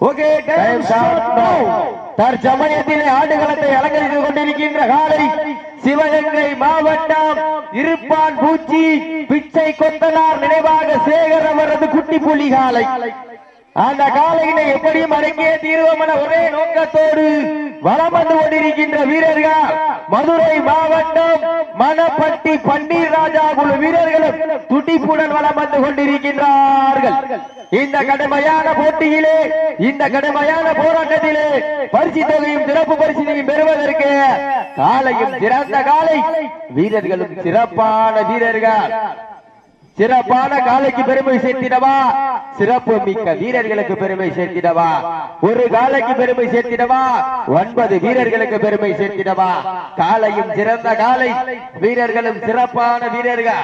Okay தற்சமயத்திலே ஆடுகளத்தை அலங்கரித்துக் கொண்டிருக்கின்ற காலை சிவகங்கை மாவட்டம் இருப்பான் பூச்சி பிச்சை கொத்தனார் நினைவாக சேகர் அவரது குட்டி புலி காலை. அந்த காலையினை எப்படியும் அடங்கிய தீர்வமன என ஒரே நோக்கத்தோடு வலம் வந்து கொண்டிருக்கின்ற வீரர்கள் மதுரை மாவட்டம் மணப்பட்டி பன்னீர் ராஜா குழு வீரர்களும் துடிப்புடன் வலம் வந்து கொண்டிருக்கின்றார்கள். இந்த கடுமையான போட்டியிலே இந்த கடுமையான போராட்டத்திலே பரிசு தொகையும் சிறப்பு பரிசினையும் பெறுவதற்கு காலையும் சிறந்த காலை வீரர்களும் சிறப்பான வீரர்கள். சிறப்பான காலைக்கு பெருமை சேர்த்திடவா? சிறப்பு மிக்க வீரர்களுக்கு பெருமை சேர்த்திடவா? ஒரு காலைக்கு பெருமை சேர்த்திடவா? ஒன்பது வீரர்களுக்கு பெருமை சேர்த்திடவா? காலையும் சிறந்த காலை வீரர்களும் சிறப்பான வீரர்கள்.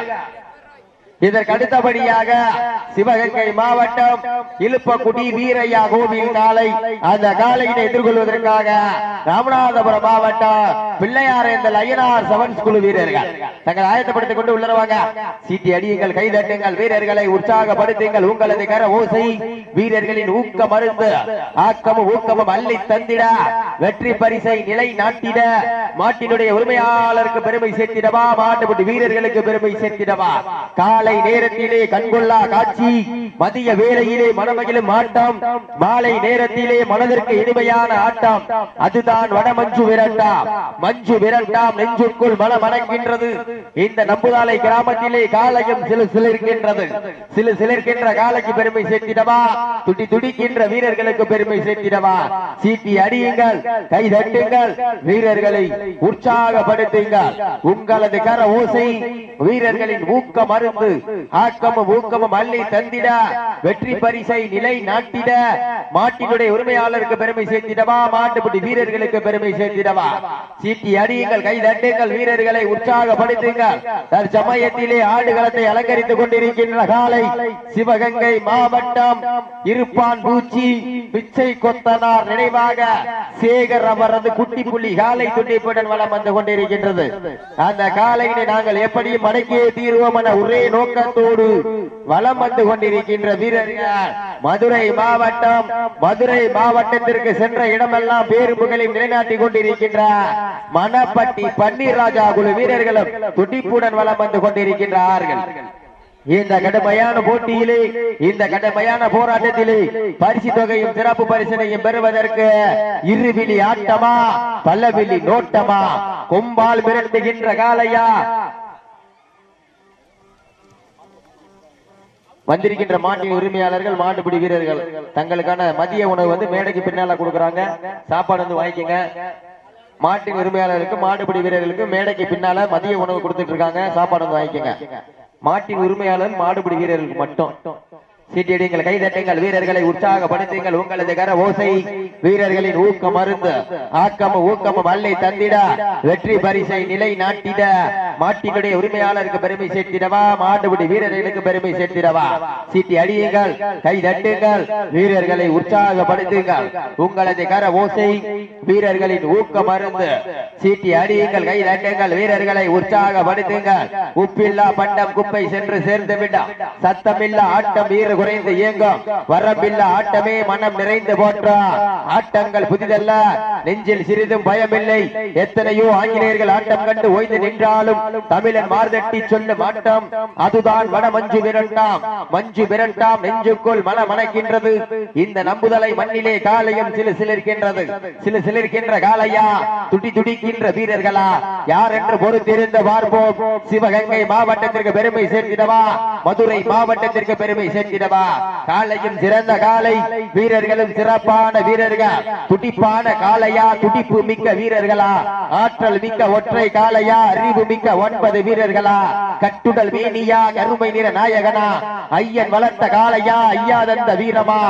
இதற்கு அடுத்தபடியாக சிவகங்கை மாவட்டம் இழுப்பக்குடி வீரையா கோவில் காலை அந்த காலையினை எதிர்கொள்வதற்காக ராமநாதபுரம் மாவட்டம் பிள்ளையார் இந்த ஐயனார் செவன்ஸ் குழு வீரர்கள். தங்கள் ஆயத்தப்படுத்திக் கொண்டு உள்ளவாங்க சீட்டி அடியுங்கள் கைதட்டுங்கள் வீரர்களை உற்சாகப்படுத்துங்கள். உங்களது கர ஓசை வீரர்களின் ஊக்க மருந்து. ஆக்கமும் ஊக்கமும் அள்ளி தந்திட வெற்றி பரிசை நிலை நாட்டிட மாட்டினுடைய உரிமையாளருக்கு பெருமை சேர்த்திடவா? மாட்டுப்பட்டு வீரர்களுக்கு பெருமை சேர்த்திடவா? காலை நேரத்திலே கண்கொள்ளா காட்சி மதிய வேளையிலே மனமகிழும் ஆட்டம் மாலை நேரத்திலே மனதிற்கு இனிமையான ஆட்டம். அதுதான் வடமஞ்சு விரட்டாம் மஞ்சு விரட்டாம் நெஞ்சுக்குள் மனம் அடங்கின்றது இந்த நம்புதாலை கிராமத்திலே காலையும் சிலு சிலிருக்கின்றது. சிலு சிலிருக்கின்ற காலைக்கு பெருமை சேர்த்திடவா? துடி துடிக்கின்ற வீரர்களுக்கு பெருமை சேர்த்திடவா? சீட்டி அடியுங்கள் கை தட்டுங்கள் வீரர்களை உற்சாகப்படுத்துங்கள். உங்களது கர ஓசை வீரர்களின் ஊக்க மருந்து ஆக்கம ஊக்கமும் அள்ளி தந்திட வெற்றி பரிசை நிலை நாட்டிட. மாட்டினுடைய உரிமையாளருக்கு பெருமை சேர்த்திடவா? மாட்டுப்பட்டி வீரர்களுக்கு பெருமை சேர்த்திடவா? சீட்டி அடியுங்கள் கை தட்டுங்கள் வீரர்களை உற்சாகப்படுத்துங்கள். தற்சமயத்திலே ஆடுகளத்தை அலங்கரித்துக் கொண்டிருக்கின்ற காலை சிவகங்கை மாவட்டம் இருப்பான் பூச்சி பிச்சை கொத்தனார் நினைவாக சேகர் அவரது குட்டி புள்ளி காலை துண்டிப்புடன் வளம் வந்து கொண்டிருக்கின்றது. அந்த காலையினை நாங்கள் எப்படியும் மடக்கியே தீர்வோம் என ஒரே நோக்கத்தோடு வலம் வந்து கொண்டிருக்கின்ற வீரர்கள் மதுரை மாவட்டம் மதுரை மாவட்டத்திற்கு சென்ற இடமெல்லாம் பேரு புகழையும் நிலைநாட்டிக் கொண்டிருக்கின்ற மணப்பட்டி பன்னீர் ராஜா குழு வீரர்களும் துடிப்புடன் வலம் வந்து கொண்டிருக்கின்றார்கள். இந்த கடுமையான போட்டியிலே இந்த கடுமையான போராட்டத்திலே பரிசு தொகையும் சிறப்பு பரிசனையும் பெறுவதற்கு இருவிழி ஆட்டமா பல்லவிழி நோட்டமா கொம்பால் மிரட்டுகின்ற காலையா வந்திருக்கின்ற மாட்டின் உரிமையாளர்கள் மாட்டுப்பிடி வீரர்கள் தங்களுக்கான மதிய உணவு வந்து மேடைக்கு பின்னால கொடுக்குறாங்க. சாப்பாடு வந்து வாங்கிக்கங்க. மாட்டின் உரிமையாளருக்கு மாட்டுப்பிடி வீரர்களுக்கு மேடைக்கு பின்னால மதிய உணவு கொடுத்துட்டு இருக்காங்க. சாப்பாடு வந்து வாங்கிக்கங்க. மாட்டின் உரிமையாளர் மாடுபிடி வீரர்களுக்கு மட்டும். சீட்டியடிங்கள் கைதட்டுங்கள் வீரர்களை உற்சாகப்படுத்துங்கள் உங்களது கர ஓசை. வீரர்களின் ஊக்கம் மருந்து ஆக்கமும் ஊக்கமும் அல்லை தந்திட வெற்றி பரிசை நிலை நாட்டிட. மாட்டினுடைய உரிமையாளருக்கு பெருமை சேர்த்திடவா? மாட்டுப்பிடி வீரர்களுக்கு பெருமை சேர்த்திடவா? சீட்டி அடியுங்கள் கை தட்டுங்கள் வீரர்களை உற்சாகப்படுத்துங்கள். உங்களது கர ஓசை வீரர்களின் ஊக்க மருந்து சீட்டி அடியுங்கள் கை தட்டுங்கள் வீரர்களை உற்சாகப்படுத்துங்கள். உப்பில்லா பண்டம் குப்பை சென்று சேர்ந்து விட சத்தமில்லா ஆட்டம் வீரர்கள் குறைந்து இயங்கும். வரம்பில்ல ஆட்டமே மனம் நிறைந்து போற்றா. ஆட்டங்கள் புதிதல்ல. நெஞ்சில் சிறிதும் பயமில்லை. எத்தனையோ ஆங்கிலேயர்கள் ஆட்டம் கண்டு ஓய்ந்து நின்றாலும் தமிழன் மார்தட்டி சொல்லும் ஆட்டம் அதுதான் வட மஞ்சு விரட்டாம். மஞ்சு விரட்டாம் நெஞ்சுக்குள் மனம் மணக்கின்றது இந்த நம்புதலை மண்ணிலே காலையும் சிலு சிலிருக்கின்றது. சிலு சிலிருக்கின்ற காலையா துடி துடிக்கின்ற வீரர்களா? யார் என்று பொறுத்திருந்து பார்ப்போம். சிவகங்கை மாவட்டத்திற்கு பெருமை சேர்த்திடவா? மதுரை மாவட்டத்திற்கு பெருமை சேர்த்திடவா காலையும் சிறந்த காலை வீரர்களும் சிறப்பான வீரர்கள். துடிப்பான காலையா துடிப்பு மிக்க வீரர்களா? ஆற்றல் மிக்க ஒற்றை காலையா அறிவு மிக்க ஒன்பது வீரர்களா? கட்டுடல் மேனியா? கருமை நிற நாயகனா? ஐயன் வளர்த்த காலையா ஐயாதந்த வீரமா?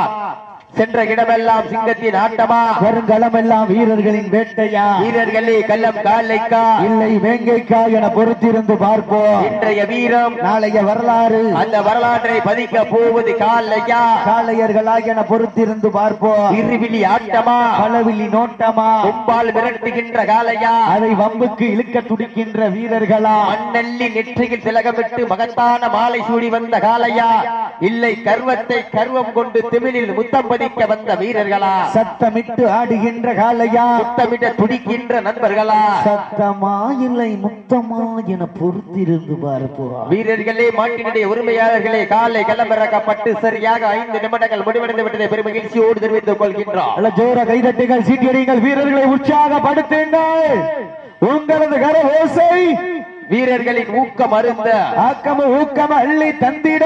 சென்ற இடமெல்லாம் சிங்கத்தின் ஆட்டமா? வருங்களம் எல்லாம் வீரர்களின் வேட்டையா? வீரர்களே கள்ளம் காலைக்கா இல்லை வேங்கைக்கா என பொறுத்திருந்து பார்ப்போம். இன்றைய வீரம் நாளைய வரலாறு. அந்த வரலாற்றை பதிக்க போவது காலையா காளையர்களா என பொறுத்திருந்து பார்ப்போம். இருவிழி ஆட்டமா? பலவிழி நோட்டமா? கொம்பால் மிரட்டுகின்ற காலையா அதை வம்புக்கு இழுக்க துடிக்கின்ற வீரர்களா? மண்ணல்லி நெற்றியில் திலகமிட்டு மகத்தான மாலை சூடி வந்த காலையா இல்லை கர்வத்தை கர்வம் கொண்டு திமிழில் முத்தம் பதிக்க வந்த வீரர்களா? சத்தமிட்டு ஆடுகின்ற காளையா? முத்தமிட துடிக்கின்ற நண்பர்களா? சத்தமா இல்லை முத்தமா என பொறுத்திருந்து பார்ப்போம் வீரர்களே மாட்டினுடைய உரிமையாளர்களே காலை கிளம்பிறக்கப்பட்டு சரியாக ஐந்து நிமிடங்கள் முடிவடைந்து விட்டதை பெரும் மகிழ்ச்சியோடு தெரிவித்துக் கொள்கின்றோம் ஜோர கைதட்டுங்கள் சீட்டியடிங்கள் வீரர்களை உற்சாகப்படுத்துங்கள். உங்களது கர ஓசை வீரர்களின் ஊக்கம் அருந்த ஆக்கம ஊக்கம அள்ளி தந்திட.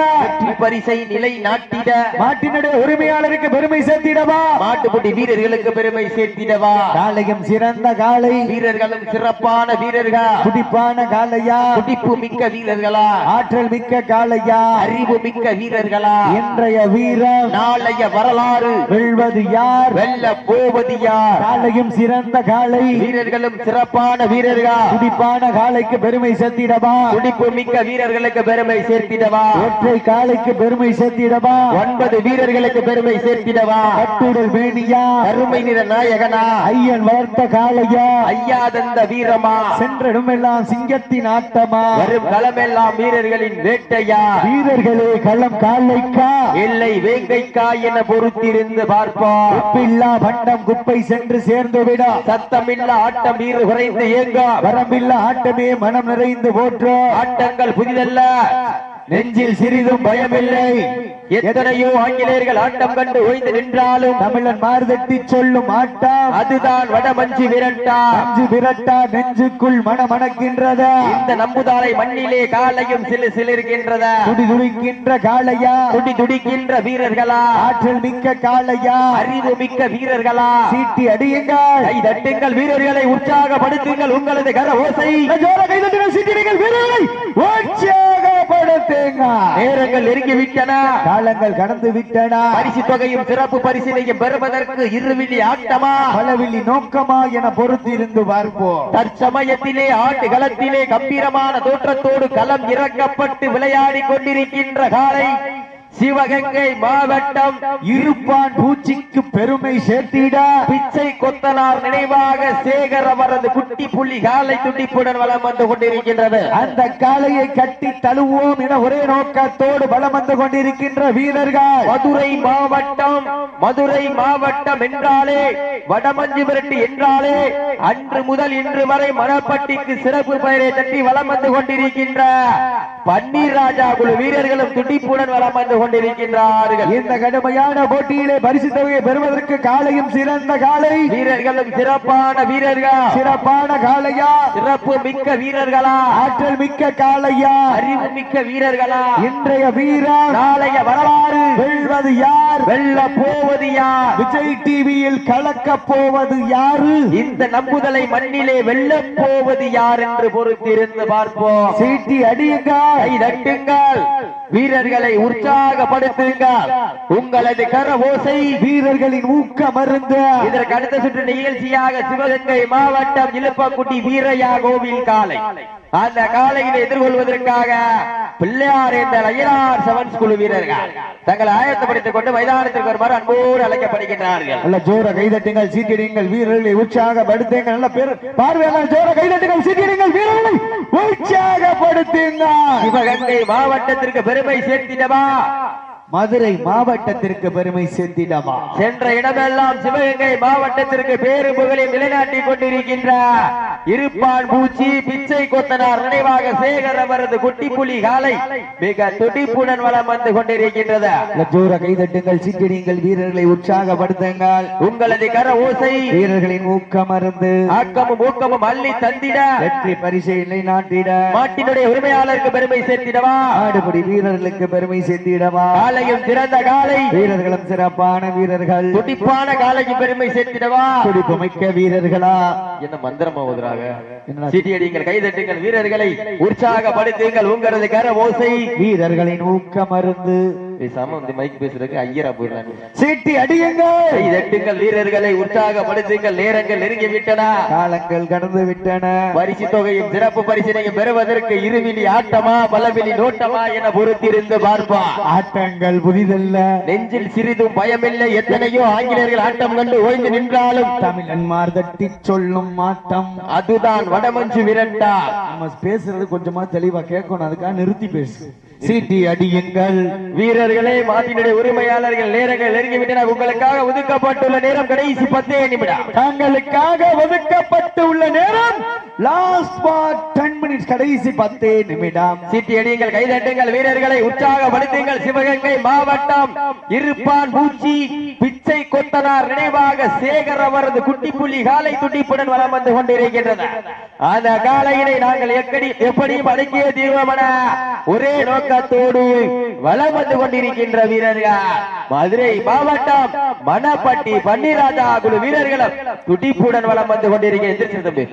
பரிசை நிலை நாட்டிட. மாட்டினுடைய உரிமையாளருக்கு பெருமை சேர்த்திடவா? மாட்டுப்பட்டி வீரர்களுக்கு பெருமை சேர்த்திடவா? காளையும் சிறந்த காளை. வீரர்களும் சிறப்பான வீரர்கள்? துடிப்பான காளையா? துடிப்பு மிக்க வீரர்களா? ஆற்றல் மிக்க காளையா? அறிவு மிக்க வீரர்களா? இன்றைய வீரம் நாளைய வரலாறு. வெல்வது யார்? வெல்ல போவது யார்? காளையும் சிறந்த காளை. வீரர்களும் சிறப்பான வீரர்கள்? துடிப்பான காளைக்கு பெருமை சேர்த்திடவா? துடிப்பு மிக்க வீரர்களுக்கு பெருமை சேர்த்திடவா? ஒற்றை காளைக்கு பெருமை சேர்த்திடவா? ஒன்பது வீரர்களுக்கு பெருமை சேர்த்திடவா? கட்டுடல் வேணியா? கருமை நிற நாயகனா? ஐயன் வளர்த்த காளையா? ஐயாதந்த வீரமா? சென்றடுமெல்லாம் சிங்கத்தின் ஆட்டமா? வரும் களமெல்லாம் வீரர்களின் வேட்டையா? வீரர்களே களம் காளைக்கா இல்லை வேங்கைக்கா என பொறுத்திருந்து பார்ப்போம். உப்பில்லா பண்டம் குப்பை சென்று சேர்ந்து விட சத்தமில்ல ஆட்டம் வீறு குறைந்து ஏங்க வரம்பில்லா ஆட்டமே மனம் நிறைந்து போற்று. ஆட்டங்கள் புதிதல்ல. நெஞ்சில் சிறிதும் பயமில்லை. எத்தனையோ ஆங்கிலேயர்கள் ஆட்டம் கண்டு ஓய்ந்து நின்றாலும் தமிழன் மார்தட்டி சொல்லும் ஆட்டம் அதுதான் வடமஞ்சி விரட்டா. அஞ்சு விரட்டா நெஞ்சுக்குள் மனமணக்கின்றத. இந்த நம்புதாரை மண்ணிலே காலையும் சிலு சிலிருக்கின்றத. துடி துடிக்கின்ற காளையா? துடி துடிக்கின்ற வீரர்களா? ஆற்றல் மிக்க காளையா? அறிவு மிக்க வீரர்களா? சீட்டி அடியுங்கள். கை தட்டுங்கள் வீரர்களை உற்சாகப்படுத்துங்கள் உங்களது கர ஓசை. சீட்டிடுங்கள் வீரர்களை. நேரங்கள் நெருங்கி விட்டன. காலங்கள் கடந்து விட்டன. பரிசு தொகையும் சிறப்பு பரிசினையும் பெறுவதற்கு இருவிழி ஆட்டமா? பலவில்லி நோக்கமா என பொறுத்திருந்து பார்ப்போம். தற்சமயத்திலே ஆட்டு களத்திலே கம்பீரமான தோற்றத்தோடு களம் இறக்கப்பட்டு விளையாடி கொண்டிருக்கின்ற காலை சிவகங்கை மாவட்டம் இருப்பான் பூச்சிக்கு பெருமை சேர்த்திட. பிச்சை கொத்தனார் நினைவாக சேகர் அவரது குட்டி புள்ளி காலை துடிப்புடன் வளம் வந்து கொண்டிருக்கின்றது. அந்த காளையை கட்டி தழுவோம் என ஒரே நோக்கத்தோடு வளம் வந்து கொண்டிருக்கின்ற வீரர்கள். மதுரை மாவட்டம் மதுரை மாவட்டம் என்றாலே வடமஞ்சு விரட்டு என்றாலே அன்று முதல் இன்று வரை மணப்பட்டிக்கு சிறப்பு பெயரை தட்டி வலம் வந்து கொண்டிருக்கின்ற பன்னீர் ராஜா குழு வீரர்களும் துடிப்புடன் வளம் வந்து கொண்டிருக்கின்றார்கள். இந்த கடுமையான போட்டியிலே பரிசு தொகையை பெறுவதற்கு காளையும் சிறந்த காளை வீரர்களும் சிறப்பான வீரர்கள்? சிறப்பான காளையா சிறப்பு மிக்க வீரர்களா? ஆற்றல் மிக்க காளையா அறிவு மிக்க வீரர்களா? இன்றைய வீரர் நாளைய வரலாறு. வெல்வது யார்? வெல்ல போவது யார்? விஜய் டிவியில் கலக்க போவது யாரு? இந்த நம்புதலை மண்ணிலே வெல்ல போவது யார் என்று பொறுத்திருந்து பார்ப்போம். சீட்டி அடியுங்க கை தட்டுங்கள். வீரர்களை உற்சாகப்படுத்துங்கள் உங்களது கர ஓசை வீரர்களின் ஊக்க மருந்து. இதற்கு அடுத்த சுற்று நிகழ்ச்சியாக சிவகங்கை மாவட்டம் இழுப்பக்குட்டி வீரையா கோவில் காலை. அந்த காலையில எதிர்கொள்வதற்காக பிள்ளையார் என்ற ஐயனார் செவன்ஸ் குழு வீரர்கள் தங்களை ஆயத்தப்படுத்திக் கொண்டு மைதானத்திற்கு வருமாறு அன்போடு அழைக்கப்படுகின்றார்கள். நல்ல ஜோர கைதட்டுங்கள் சீட்டிடுங்கள் வீரர்களை உற்சாகப்படுத்துங்க நல்ல பேர் பார்வையாளர் ஜோர கைதட்டுங்கள் சீட்டிடுங்கள் வீரர்களை உற்சாகப்படுத்துங்க சிவகங்கை மாவட்டத்திற்கு பெருமை சேர்த்திடவா? மதுரை மாவட்டத்திற்கு பெருமை சேர்த்திடமா சென்ற இடமெல்லாம் சிவகங்கை மாவட்டத்திற்கு பேரு புகழை நிலைநாட்டிக் கொண்டிருக்கின்ற இருப்பான் பூச்சி பிச்சை கொத்தனார் நினைவாக சேகர் அவரது குட்டிப்புலி காலை மிக துடிப்புடன் வலம் வந்து கொண்டிருக்கின்றது. ஜோர கைதட்டுங்கள் சீட்டிடுங்கள் வீரர்களை உற்சாகப்படுத்துங்கள். உங்களது கர ஓசை வீரர்களின் ஊக்க மருந்து ஆக்கமும் ஊக்கமும் அள்ளி தந்திட. வெற்றி பரிசை நிலைநாட்டிட. மாட்டினுடைய உரிமையாளருக்கு பெருமை சேர்த்திடவா ஆடுபடி வீரர்களுக்கு பெருமை சேர்த்திடவா காலையும் சிறந்த காலை. வீரர்களும் சிறப்பான வீரர்கள். துடிப்பான காலைக்கு பெருமை சேர்த்திடவா? துடிப்பு மிக்க வீரர்களா? என்ன மந்திரமா ஓதுறாங்க? சீட்டியடிங்கள் கைதட்டுங்கள் வீரர்களை. உற்சாகப்படுத்துங்கள் உங்களது கர ஓசை. வீரர்களின் ஊக்க மருந்து. பேசாம வந்து மைக் பேசுறதுக்கு ஐயரா போயிடலாம். சீட்டி அடியுங்கள் கைதட்டுங்கள் வீரர்களை உற்சாகப்படுத்துங்கள் நேரங்கள் நெருங்கி விட்டன காலங்கள் கடந்து விட்டன. பரிசு தொகையும் சிறப்பு பரிசினையும் பெறுவதற்கு இருவிழி ஆட்டமா பலவிழி நோட்டமா என பொறுத்திருந்து பார்ப்பா ஆட்டங்கள் புதிதல்ல. நெஞ்சில் சிறிதும் பயமில்லை. எத்தனையோ ஆங்கிலேயர்கள் ஆட்டம் கண்டு ஓய்ந்து நின்றாலும் தமிழன்மார் தட்டி சொல்லும் ஆட்டம். அதுதான் வடமஞ்சு விரட்டா. நம்ம பேசுறது கொஞ்சமா தெளிவா கேட்கணும். அதுக்காக நிறுத்தி பேசு. சீட்டி அடியுங்கள். வீரர்களே மாட்டினுடைய உரிமையாளர்கள் நேரங்கள் நெருங்கி விட்டன உங்களுக்காக ஒதுக்கப்பட்டுள்ள நேரம் கடைசி பத்தே நிமிடம். தங்களுக்காக ஒதுக்கப்பட்டு உள்ள நேரம் லாஸ்ட் பார் டென் மினிட்ஸ் கடைசி பத்தே நிமிடம். சீட்டி அடியுங்கள் கைதட்டுங்கள் வீரர்களை உற்சாகப்படுத்துங்கள். சிவகங்கை மாவட்டம் இருப்பான் பூச்சி பிச்சை கொத்தனார் நினைவாக சேகர் அவரது குட்டி புள்ளி காலை துடிப்புடன் வலம் வந்து கொண்டிருக்கின்றது. அந்த காலையினை நாங்கள் எப்படி எப்படியும் அடக்கிய தீர்வமன ஒரே நோக்கத்தோடு வலம் வந்து கொண்டிருக்கின்ற வீரர்கள். மதுரை மாவட்டம் மணப்பட்டி பன்னிராஜா குழு வீரர்களும் துடிப்புடன் வலம் வந்து கொண்டிருக்கின்ற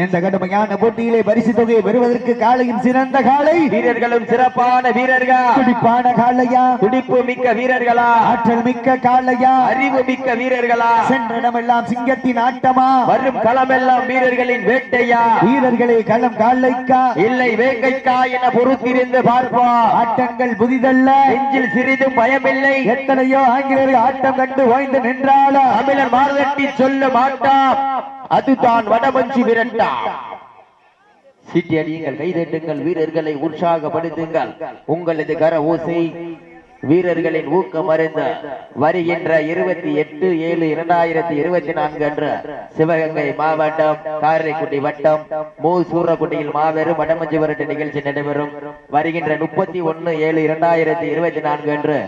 இந்த கடுமையான போட்டியிலே பரிசு தொகையை பெறுவதற்கு காலையும் சிறந்த காலை. வீரர்களும் சிறப்பான வீரர்கள். துடிப்பான காலையா? துடிப்பு மிக்க வீரர்களா? ஆற்றல் மிக்க காலையா? அறிவு மிக்க வீரர்களா? சென்றடமெல்லாம் சிங்கத்தின் ஆட்டமா? வரும் களமெல்லாம் வீரர்களின் வேட்டையா? வீரர்களே களம் காலைக்கா இல்லை வேங்கைக்கா என பொறுத்திருந்து பார்ப்போம். ஆட்டங்கள் புதிதல்ல. நெஞ்சில் சிறிதும் பயமில்லை. எத்தனையோ ஆங்கிலேயர்கள் ஆட்டம் கண்டு ஓய்ந்து நின்றாலும் தமிழர் மாறுதட்டி சொல்ல மாட்டாம். அதுதான் வடமஞ்சு விரட்டா. சீட்டி அடியுங்கள் கைதட்டுங்கள் வீரர்களை உற்சாகப்படுத்துங்கள். உங்களது கர ஓசை வீரர்களின் ஊக்கம் அறிந்து வருகின்ற இருபத்தி எட்டு ஏழு இரண்டாயிரத்தி இருபத்தி நான்கு அன்று சிவகங்கை மாவட்டம் காரைக்குடி வட்டம் மூ. சூரக்குடியில் மாபெரும் வடமஞ்சி விரட்டு நிகழ்ச்சி நடைபெறும். வருகின்ற முப்பத்தி ஒன்னு ஏழு இரண்டாயிரத்தி இருபத்தி நான்கு அன்று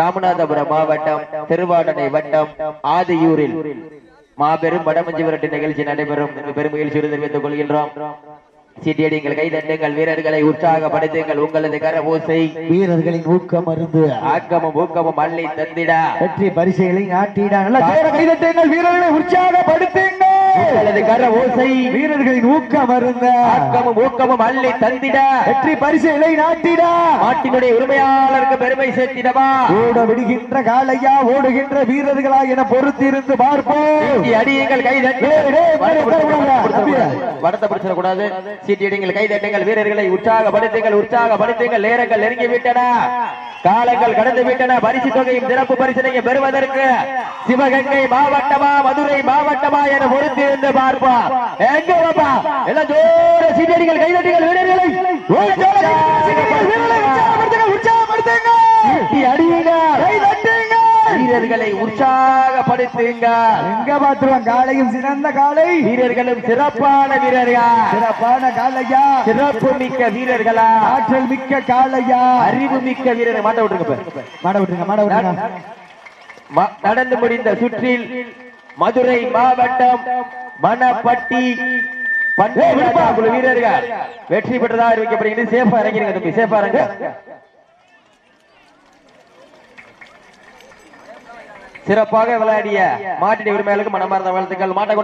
ராமநாதபுரம் மாவட்டம் திருவாடனை வட்டம் ஆதியூரில் மாபெரும் வடமஞ்சி விரட்டு நிகழ்ச்சி நடைபெறும். என்று பெருமையில் சிறு தெரிவித்துக் கொள்கின்றோம். சீட்டியடிங்கள் கைதட்டுங்கள் வீரர்களை உற்சாகப்படுத்துங்கள் உங்களது கர ஓசை வீரர்களின் ஊக்கம் அருந்து. ஆக்கமும் ஊக்கமும் அள்ளி தந்திட. வெற்றி பரிசுகளை நாட்டிட. நல்ல ஜோர கைதட்டுங்கள் வீரர்களை உற்சாகப்படுத்துங்கள். உங்களது கர ஓசை வீரர்களின் ஊக்கம் அருந்த. ஆக்கமும் ஊக்கமும் அள்ளி தந்திட. வெற்றி பரிசுகளை நாட்டிட. நாட்டினுடைய உரிமையாளருக்கு பெருமை சேர்த்திடவா. ஓட விடுகின்ற காலையா ஓடுகின்ற வீரர்களா என பொறுத்திருந்து பார்ப்போம். அடியுங்கள் கைதட்டு வடத்தை பிடிச்சிடக்கூடாது. சீட்டி அடியுங்கள் கைதட்டுங்கள் வீரர்களை உற்சாகப்படுத்துங்கள் உற்சாகப்படுத்துங்கள் நேரங்கள் நெருங்கி விட்டன காலங்கள் கடந்து விட்டன பரிசு தொகையும் சிறப்பு பரிசனையும் பெறுவதற்கு சிவகங்கை மாவட்டமா மதுரை மாவட்டமா என பொறுத்திருந்து பார்ப்போம் எங்க பாப்பா எல்லாம் ஜோர சீட்டடிகள் கைதட்டுங்கள் வீரர்களை உற்சாகப்படுத்துங்கள், உற்சாகப்படுத்துங்கள். அடியுங்கள். வீரர்களை உற்சாகப்படுத்துங்கள் எங்க பாத்துருவோம் காலையும் சிறந்த காலை வீரர்களும் சிறப்பான வீரர்கள்? சிறப்பான காலையா சிறப்பு மிக்க வீரர்களா? ஆற்றல் மிக்க காலையா அறிவு மிக்க வீரர். மாட்ட விட்டுருங்க. மாட விட்டுருங்க மாட விட்டுருங்க. நடந்து முடிந்த சுற்றில் மதுரை மாவட்டம் மணப்பட்டி பன்னெண்டு வீரர்கள். வெற்றி பெற்றதா அறிவிக்கப்படுகிறது. சேஃபா இறங்கிருங்க தம்பி சேஃபா இறங்க. சிறப்பாக விளையாடிய மாட்டின் உரிமையாளருக்கு மனமார்ந்த வாழ்த்துக்கள். மாட்ட